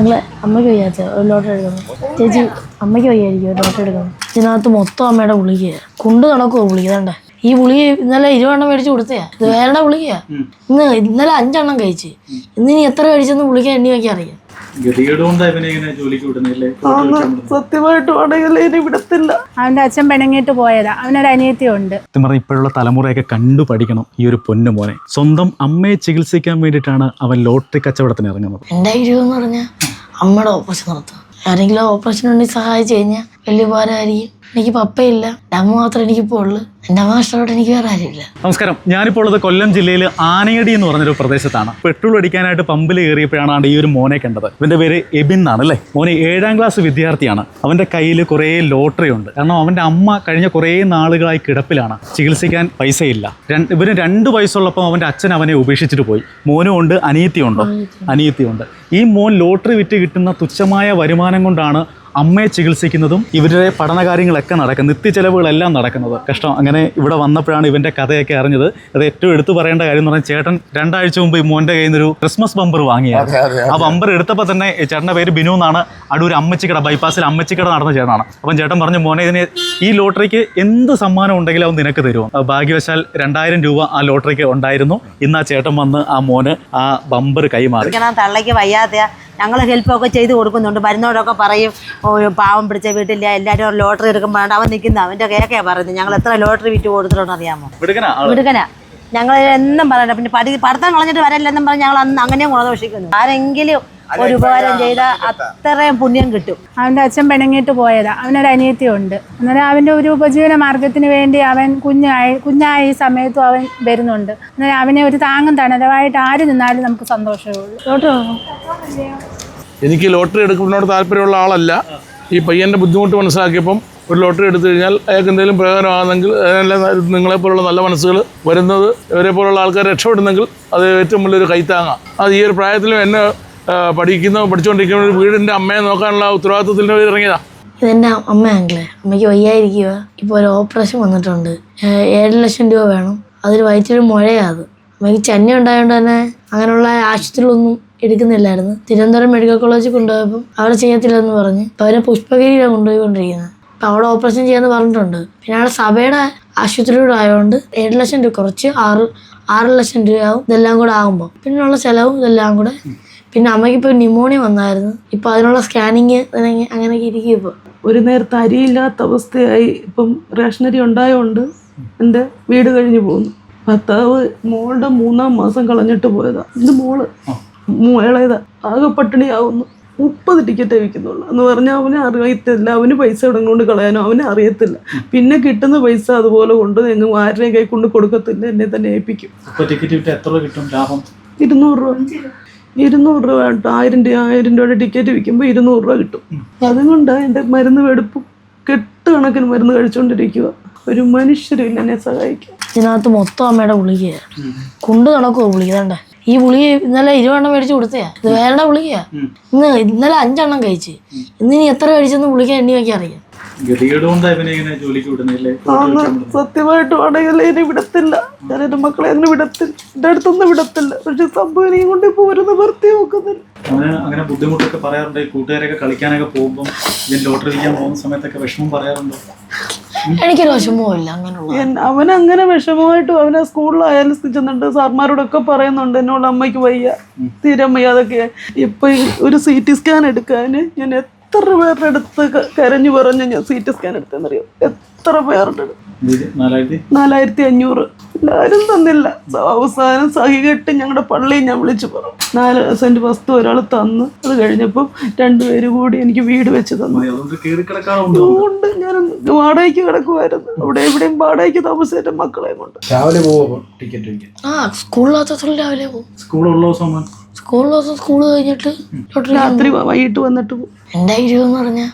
നിങ്ങളെ അമ്മയ്ക്ക് വയ്യാത്ത ഒരു ലോട്ടറി എടുക്കണം. ചേച്ചി അമ്മയ്ക്ക് വയ്യായിരിക്കും ഒരു ലോട്ടറി എടുക്കണം. ഇതിനകത്ത് മൊത്തം അമ്മയുടെ ഗുളികയാണ് കൊണ്ട് കണക്കുമോ ഗുളിക ഈ ഗുളിക ഇന്നലെ ഇരുപെണ്ണം മേടിച്ച് കൊടുത്തയാ. ഇത് വേറെ ഗുളികയാ. ഇന്ന് ഇന്നലെ അഞ്ചെണ്ണം കഴിച്ച്. ഇന്ന് ഇനി എത്ര കഴിച്ചെന്ന് ഗുളിക എണ്ണി വയ്ക്കാൻ അറിയാം. സത്യമായിട്ട് ആണെങ്കിൽ ഇനി വിടത്തില്ല. അവന്റെ അച്ഛൻ പെണങ്ങിട്ട് പോയതാ. അവനൊരു അനിയത്തിയുണ്ട് സത്യം പറഞ്ഞാൽ ഇപ്പോഴുള്ള തലമുറയൊക്കെ കണ്ടു പഠിക്കണം ഈ ഒരു പൊന്നു മോനെ. സ്വന്തം അമ്മയെ ചികിത്സിക്കാൻ വേണ്ടിയിട്ടാണ് അവൻ ലോട്ടറി കച്ചവടത്തിന് ഇറങ്ങുന്നത്. എന്റെ ഐഡിയ എന്ന് പറഞ്ഞാൽ അമ്മയുടെ ഓപ്പറേഷൻ നടത്താം ആരെങ്കിലും ഓപ്പറേഷൻ ഉണ്ടെങ്കിൽ സഹായിച്ചു കഴിഞ്ഞാൽ വലിയ ഉപകാരമായിരിക്കും. എനിക്ക് പപ്പയില്ല. അമ്മ അമ്മ മാത്രമേ എനിക്കിപ്പോൾ ഉള്ളു. എന്റെ അമ്മ നഷ്ടപ്പെട്ട് എനിക്ക് വേറെ ആരുമില്ല. നമസ്കാരം. ഞാനിപ്പോൾ ഉള്ളത് കൊല്ലം ജില്ലയിൽ ആനയടി എന്ന് പറഞ്ഞൊരു പ്രദേശത്താണ്. പെട്രോൾ അടിക്കാനായിട്ട് പമ്പിൽ കയറിയപ്പോഴാണ് ഈ ഒരു മോനെ കണ്ടത്. ഇവന്റെ പേര് എബിൻ എന്നാണ് അല്ലേ? മോനെ ഏഴാം ക്ലാസ് വിദ്യാർത്ഥിയാണ്. അവന്റെ കയ്യിൽ കുറേ ലോട്ടറി ഉണ്ട്. കാരണം അവന്റെ അമ്മ കഴിഞ്ഞ കുറേ നാളുകളായി കിടപ്പിലാണ്. ചികിത്സിക്കാൻ പൈസയില്ല. രണ്ട് ഇവന് രണ്ട് വയസ്സുള്ളപ്പോൾ അവന്റെ അച്ഛൻ അവനെ ഉപേക്ഷിച്ചിട്ട് പോയി. മോനും ഉണ്ട് അനിയത്തിയുണ്ടോ അനിയത്തിയുണ്ട് ഈ മോൻ ലോട്ടറി വിറ്റ് കിട്ടുന്ന തുച്ഛമായ വരുമാനം കൊണ്ടാണ് അമ്മയെ ചികിത്സിക്കുന്നതും ഇവരുടെ പഠനകാര്യങ്ങളൊക്കെ നടക്കുന്നത് നിത്യചെലവുകളെല്ലാം നടക്കുന്നത്. കഷ്ടം. അങ്ങനെ ഇവിടെ വന്നപ്പോഴാണ് ഇവന്റെ കഥയൊക്കെ അറിഞ്ഞത്. അത് ഏറ്റവും എടുത്തു പറയേണ്ട കാര്യം എന്ന് പറഞ്ഞാൽ ചേട്ടൻ രണ്ടാഴ്ച മുമ്പ് ഈ മോന്റെ കയ്യിൽ നിന്നൊരു ക്രിസ്മസ് ബമ്പർ വാങ്ങിയത്. ആ ബമ്പർ എടുത്തപ്പോൾ തന്നെ ചേട്ടന്റെ പേര് ബിനു എന്നാണ്. അടൂർ അമ്മച്ചിക്കട ബൈപ്പാസിൽ അമ്മച്ചിക്കട നടന്ന ചേട്ടനാണ്. അപ്പം ചേട്ടൻ പറഞ്ഞു മോനെ ഇതിന് ഈ ലോട്ടറിക്ക് എന്ത് സമ്മാനം ഉണ്ടെങ്കിലും അവൻ നിനക്ക് തരുമോ ആ ഭാഗ്യവശാൽ രണ്ടായിരം രൂപ ആ ലോട്ടറിക്ക് ഉണ്ടായിരുന്നു. ഇന്ന് ആ ചേട്ടൻ വന്ന് ആ മോന് ആ ബമ്പർ കൈമാറി. തള്ളയ്ക്ക് വയ്യാതെയാ. ഞങ്ങൾ ഹെൽപ്പൊക്കെ ചെയ്ത് കൊടുക്കുന്നുണ്ട്. വരുന്നവരൊക്കെ പറയും പാവം പിടിച്ച വീട്ടില്ല എല്ലാവരും ലോട്ടറി എടുക്കുമ്പോൾ അവൻ നിൽക്കുന്ന. അവന്റെ കേക്കയാ പറയുന്നത്. ഞങ്ങൾ എത്ര ലോട്ടറി വിറ്റ് കൊടുത്തിട്ടുണ്ടോ അറിയാമോ? വിടുക്കനാ ഞങ്ങൾ എന്നും പറയണ്ട പിന്നെ പഠി പഠിത്തം കളഞ്ഞിട്ട് വരല്ലെന്നും പറഞ്ഞ് ഞങ്ങൾ അന്ന് അങ്ങനെയും ഗുണദോഷിക്കുന്നു. ആരെങ്കിലും ഒരു ഉപകാരം ചെയ്താൽ അത്രയും പുണ്യം കിട്ടും. അവന്റെ അച്ഛൻ പിണങ്ങിയിട്ട് പോയതാ. അവനൊരു അനിയത്തിയുണ്ട് അന്നേരം അവന്റെ ഒരു ഉപജീവന മാർഗത്തിന് വേണ്ടി അവൻ കുഞ്ഞായി കുഞ്ഞായ ഈ സമയത്തും അവൻ വരുന്നുണ്ട്. അന്നേരം അവനെ ഒരു താങ്ങും തണലുമായിട്ട് ആര് നിന്നാലും നമുക്ക് സന്തോഷമേ ഉള്ളൂ ലോട്ടറി വാങ്ങും എനിക്ക് ലോട്ടറി എടുക്കുന്നതിനോട് താല്പര്യമുള്ള ആളല്ല. ഈ പയ്യന്റെ ബുദ്ധിമുട്ട് മനസ്സിലാക്കിയപ്പം ഒരു ലോട്ടറി എടുത്തു കഴിഞ്ഞാൽ അയാൾക്ക് എന്തെങ്കിലും പ്രയോജനമാകുന്നെങ്കിൽ അതിനെല്ലാം നിങ്ങളെപ്പോലുള്ള നല്ല മനസ്സുകൾ വരുന്നത് ഇവരെ പോലുള്ള ആൾക്കാർ രക്ഷപ്പെടുന്നെങ്കിൽ അത് ഏറ്റവും വലിയൊരു കൈത്താങ്ങാണ് അത് ഈ ഒരു പ്രായത്തിലും എന്നെ പഠിക്കുന്ന പഠിച്ചുകൊണ്ടിരിക്കുന്ന. ഒരു അമ്മയെ നോക്കാനുള്ള ഉത്തരവാദിത്വത്തിൽ ഇറങ്ങിയതാ. ഇതെന്റെ അമ്മ അമ്മയാങ്കിളെ അമ്മയ്ക്ക് വയ്യായിരിക്കുക ഇപ്പോൾ ഒരു ഓപ്പറേഷൻ വന്നിട്ടുണ്ട്. ഏഴ് ലക്ഷം രൂപ വേണം. അതൊരു വയറ്റൊരു മുഴയാത് അമ്മയ്ക്ക് ചെന്ന ഉണ്ടായതുകൊണ്ട് തന്നെ അങ്ങനെയുള്ള ആശുപത്രികളൊന്നും എടുക്കുന്നില്ലായിരുന്നു. തിരുവനന്തപുരം മെഡിക്കൽ കോളേജിൽ കൊണ്ടുപോയപ്പോൾ അവിടെ ചെയ്യത്തില്ലെന്ന് പറഞ്ഞ് അപ്പോൾ അവരെ പുഷ്പഗിരിയിലാണ് കൊണ്ടുപോയിക്കൊണ്ടിരിക്കുന്നത്. അപ്പോൾ അവിടെ ഓപ്പറേഷൻ ചെയ്യാന്ന് പറഞ്ഞിട്ടുണ്ട്. പിന്നെ അവിടെ സഭയുടെ ആശുപത്രിയോട് ആയതുകൊണ്ട് ഏഴ് ലക്ഷം രൂപ കുറച്ച് ആറ് ആറ് ലക്ഷം രൂപയാവും ഇതെല്ലാം കൂടെ ആകുമ്പോൾ പിന്നെയുള്ള ചിലവും ഇതെല്ലാം കൂടെ പിന്നെ അമ്മയ്ക്ക് ഇപ്പോൾ ന്യൂമോണിയ വന്നായിരുന്നു. ഇപ്പോൾ അതിനുള്ള സ്കാനിങ് അങ്ങനെയൊക്കെ ഇരിക്കും ഇപ്പോൾ ഒരു നേരത്തെ അരിയില്ലാത്ത അവസ്ഥയായി ഇപ്പം റേഷനരി ഉണ്ടായതുകൊണ്ട് എന്റെ വീട് കഴിഞ്ഞു പോകുന്നു. ഭർത്താവ് മോളുടെ മൂന്നാം മാസം കളഞ്ഞിട്ട് പോയതാ. ഇത് മോൾ മോളേതാ ആകെ പട്ടിണിയാവുന്നു. മുപ്പത് ടിക്കറ്റ് വിൽക്കുന്നുള്ളൂ. എന്ന് പറഞ്ഞാൽ അവന് അറിയത്തില്ല. അവന് പൈസ ഇടങ്ങൊണ്ട് കൊണ്ട് കളയാനോ അവന് അറിയത്തില്ല. പിന്നെ കിട്ടുന്ന പൈസ അതുപോലെ കൊണ്ട് എങ്ങും ആരുടെയും കൈ കൊണ്ട് കൊടുക്കത്തില്ല. എന്നെ തന്നെ ഏൽപ്പിക്കും. ടിക്കറ്റ് എത്ര കിട്ടും ലാഭം? ഇരുന്നൂറ് രൂപ. ഇരുന്നൂറ് രൂപ കേട്ടോ. ആയിരം രൂപ ആയിരം രൂപയുടെ ടിക്കറ്റ് വിൽക്കുമ്പോൾ ഇരുന്നൂറ് രൂപ കിട്ടും. അതുകൊണ്ട് എന്റെ മരുന്ന് വെടുപ്പ് കെട്ട് കണക്കിന് മരുന്ന് കഴിച്ചുകൊണ്ടിരിക്കുക ഒരു മനുഷ്യരില്ല എന്നെ സഹായിക്കും ഇതിനകത്ത് മൊത്തം അമ്മയുടെ ഗുളികയാണ് കൊണ്ട് കണക്കോ ഗുളികണ്ട ഈ ഗുളിക ഇന്നലെ ഇരുപെണ്ണം മേടിച്ച് കൊടുത്തയാ. ഇത് വേറെ ഗുളികയാ. ഇന്ന് ഇന്നലെ അഞ്ചെണ്ണം കഴിച്ച്. ഇന്ന് ഇനി എത്ര കഴിച്ചെന്ന് ഗുളിക എണ്ണി വയ്ക്കാൻ അറിയാം. സത്യമായിട്ട് ആണെങ്കിൽ വിടത്തില്ല. ഞാൻ മക്കളെ അങ്ങനെ വിടത്തില്ല. അടുത്തൊന്നും വിടത്തില്ല. പക്ഷെ സംഭവം ഇനിയും കൊണ്ട് ഇപ്പോൾ ഒരു നിവർത്തി നോക്കുന്നില്ല. അവന് അങ്ങനെ ബുദ്ധിമുട്ടൊക്കെ പറയാറുണ്ട്. കൂട്ടുകാരൊക്കെ കളിക്കാനൊക്കെ പോകുമ്പോൾ ലോട്ടറി പോകുന്ന സമയത്തൊക്കെ വിഷമം പറയാറുണ്ടോ. എനിക്കൊരു അങ്ങനെയുള്ള അവൻ അങ്ങനെ വിഷമമായിട്ടും അവനെ സ്കൂളിലായാലും ചെന്നിട്ട് സാർമാരോടൊക്കെ പറയുന്നുണ്ട്. എന്നോട് അമ്മയ്ക്ക് വയ്യ തീരെ വയ്യ അതൊക്കെ ഇപ്പൊ ഒരു സി ടി സ്കാൻ എടുക്കാൻ ഞാൻ എത്ര പേരുടെ അടുത്ത് കരഞ്ഞു പറഞ്ഞ് ഞാൻ സി ടി സ്കാൻ എടുത്തെന്നറിയോ എത്ര പേരുടെ നാലായിരത്തി? അഞ്ഞൂറ്. എല്ലാവരും തന്നില്ല. അവസാനം സഹികെട്ട് ഞങ്ങളുടെ പള്ളിയിൽ ഞാൻ വിളിച്ചു പറഞ്ഞു. നാല് സെന്റ് വസ്തു ഒരാൾ തന്നു. അത് കഴിഞ്ഞപ്പം രണ്ടുപേരും കൂടി എനിക്ക് വീട് വെച്ച് തന്നു. അതുകൊണ്ട് ഞാൻ വാടകയ്ക്ക് കിടക്കുമായിരുന്നു അവിടെ എവിടെയും വാടകയ്ക്ക് താമസിച്ച മക്കളെ കൊണ്ട്. രാവിലെ പോവുക ടിക്കറ്റ് ആ സ്കൂളിലാത്ത രാവിലെ പോകും സ്കൂളുള്ള ദിവസം സ്കൂളിൽ ദിവസം സ്കൂൾ കഴിഞ്ഞിട്ട് രാത്രി വൈകിട്ട് വന്നിട്ട് എന്റെ ഐഡിയ എന്ന് പറഞ്ഞാൽ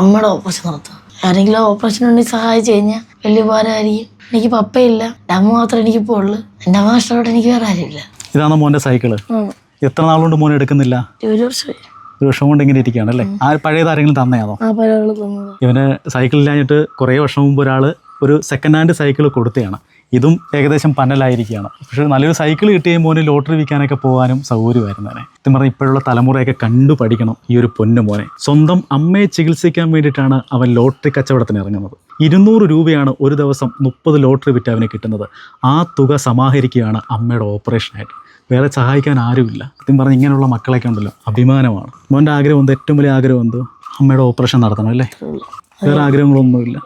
അമ്മയുടെ ഓപ്പറേഷൻ നടത്തുക ആരെങ്കിലും ഓപ്പറേഷൻ ഉണ്ടെങ്കിൽ സഹായിച്ചു കഴിഞ്ഞാൽ വലിയ ഉപകാരമായിരിക്കും. എനിക്ക് പപ്പയില്ല. എന്റെ അമ്മ മാത്രമേ എനിക്കിപ്പോൾ ഉള്ളു. എന്റെ അമ്മ നഷ്ടപ്പെട്ട് എനിക്ക് വേറെ ആരുമില്ല. ഇതാണ് മോന്റെ സൈക്കിൾ? എത്ര നാളുകൊണ്ട് മോൻ എടുക്കുന്നില്ല? ഒരു വർഷമായി. ഒരു വർഷം കൊണ്ട് ഇങ്ങനെ ഇരിക്കുകയാണ് അല്ലേ? ആ പഴയത് ആരെങ്കിലും തന്നെയാണോ? ഇവന് സൈക്കിളില്ലാഞ്ഞിട്ട് കുറേ വർഷം മുമ്പ് ഒരാൾ ഒരു സെക്കൻഡ് ഹാൻഡ് സൈക്കിൾ കൊടുത്തതാണ് ഇതും ഏകദേശം പന്നലായിരിക്കുകയാണ് പക്ഷേ നല്ലൊരു സൈക്കിൾ കിട്ടിയ മോനെ ലോട്ടറി വിൽക്കാനൊക്കെ പോകാനും സൗകര്യമായിരുന്നു തന്നെ സത്യം പറഞ്ഞാൽ ഇപ്പോഴുള്ള തലമുറയൊക്കെ കണ്ടു പഠിക്കണം ഈ ഒരു പൊന്നു മോനെ. സ്വന്തം അമ്മയെ ചികിത്സിക്കാൻ വേണ്ടിയിട്ടാണ് അവൻ ലോട്ടറി കച്ചവടത്തിന് ഇറങ്ങുന്നത്. ഇരുന്നൂറ് രൂപയാണ് ഒരു ദിവസം മുപ്പത് ലോട്ടറി വിറ്റ് അവന് കിട്ടുന്നത്. ആ തുക സമാഹരിക്കുകയാണ് അമ്മയുടെ ഓപ്പറേഷനായിട്ട് വേറെ സഹായിക്കാൻ ആരുമില്ല. സത്യം പറഞ്ഞ് ഇങ്ങനെയുള്ള മക്കളൊക്കെ ഉണ്ടല്ലോ. അഭിമാനമാണ്. മോന്റെ ആഗ്രഹം എന്ത്? ഏറ്റവും വലിയ ആഗ്രഹം എന്തോ? അമ്മയുടെ ഓപ്പറേഷൻ നടത്തണം അല്ലേ? വേറെ ആഗ്രഹങ്ങളൊന്നുമില്ല.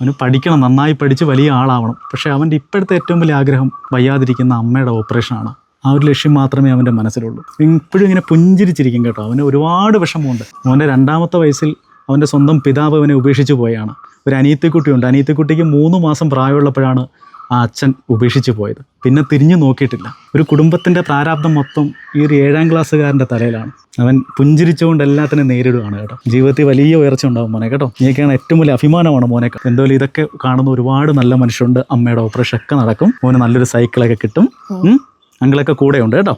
അവന് പഠിക്കണം നന്നായി പഠിച്ച് വലിയ ആളാവണം. പക്ഷേ അവന്റെ ഇപ്പോഴത്തെ ഏറ്റവും വലിയ ആഗ്രഹം വയ്യാതിരിക്കുന്ന അമ്മയുടെ ഓപ്പറേഷനാണ്. ആ ഒരു ലക്ഷ്യം മാത്രമേ അവന്റെ മനസ്സിലുള്ളൂ. ഇപ്പോഴും ഇങ്ങനെ പുഞ്ചിരിച്ചിരിക്കും കേട്ടോ. അവന് ഒരുപാട് വിഷമമുണ്ട്. അവന്റെ രണ്ടാമത്തെ വയസ്സിൽ അവന്റെ സ്വന്തം പിതാവ് അവനെ ഉപേക്ഷിച്ച് പോയാണ്. ഒരു അനിയത്തിക്കുട്ടിയുണ്ട്. അനിയത്തിക്കുട്ടിക്ക് മൂന്ന് മാസം പ്രായമുള്ളപ്പോഴാണ് ആ അച്ഛൻ ഉപേക്ഷിച്ചു പോയത്. പിന്നെ തിരിഞ്ഞു നോക്കിയിട്ടില്ല. ഒരു കുടുംബത്തിന്റെ പ്രാരാബ്ദം മൊത്തം ഈ ഒരു ഏഴാം ക്ലാസ്സുകാരന്റെ തലയിലാണ്. അവൻ പുഞ്ചിരിച്ചുകൊണ്ട് എല്ലാത്തിനും നേരിടുകയാണ് കേട്ടോ. ജീവിതത്തിൽ വലിയ ഉയർച്ച ഉണ്ടാവും മോനെ കേട്ടോ. നീക്കാണ് ഏറ്റവും വലിയ അഭിമാനമാണ് മോനെ എന്തായാലും ഇതൊക്കെ കാണുന്ന ഒരുപാട് നല്ല മനുഷ്യരുണ്ട്. അമ്മയുടെ ഓപ്പറേഷൻ ഒക്കെ നടക്കും. മോന് നല്ലൊരു സൈക്കിളൊക്കെ കിട്ടും. അങ്ങളൊക്കെ അങ്കിളൊക്കെ കൂടെ ഉണ്ട് കേട്ടോ